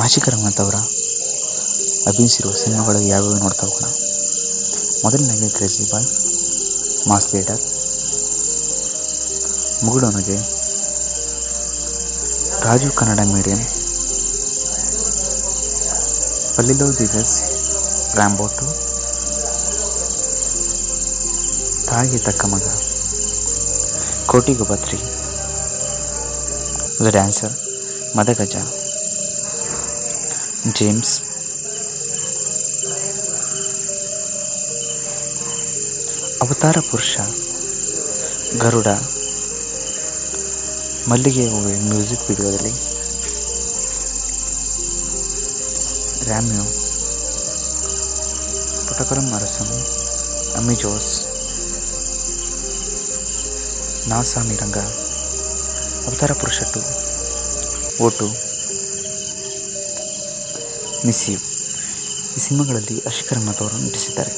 ಆಶಿಕ ರಂಗನಾಥ್ ಅಭಿನಯಿಸಿರುವ ಸಿನಿಮಾಗಳು ಯಾವ್ಯಾವ ನೋಡ್ತಾ ಹೋಗೋಣ. ಮೊದಲನೇಗೆ crazy boy, mass theatre Mugulunage Raju Kannada medium, ಪಲ್ಲಿಲೋ Diwas Rambo two Thayi Takka Maga Kotigobba three the dancer, Madagaja. James ಅವತಾರ ಪುರುಷ ಗರುಡ ಮಲ್ಲಿಗೆ ಹೂವೆ ಮ್ಯೂಸಿಕ್ ವಿಡಿಯೋದಲ್ಲಿ ರ್ಯಾಮ್ಯೋ ಪುಟಕರಂ ಅರಸಂ ಅಮಿಜೋಸ್ ನಾಸಾಮಿ ರಂಗ ಅವತಾರ ಪುರುಷ ಟು ಓಟು ಮಿಸ್ ಯು ಈ ಸಿನಿಮಾಗಳಲ್ಲಿ ಅವರು ನಟಿಸಿದ್ದಾರೆ.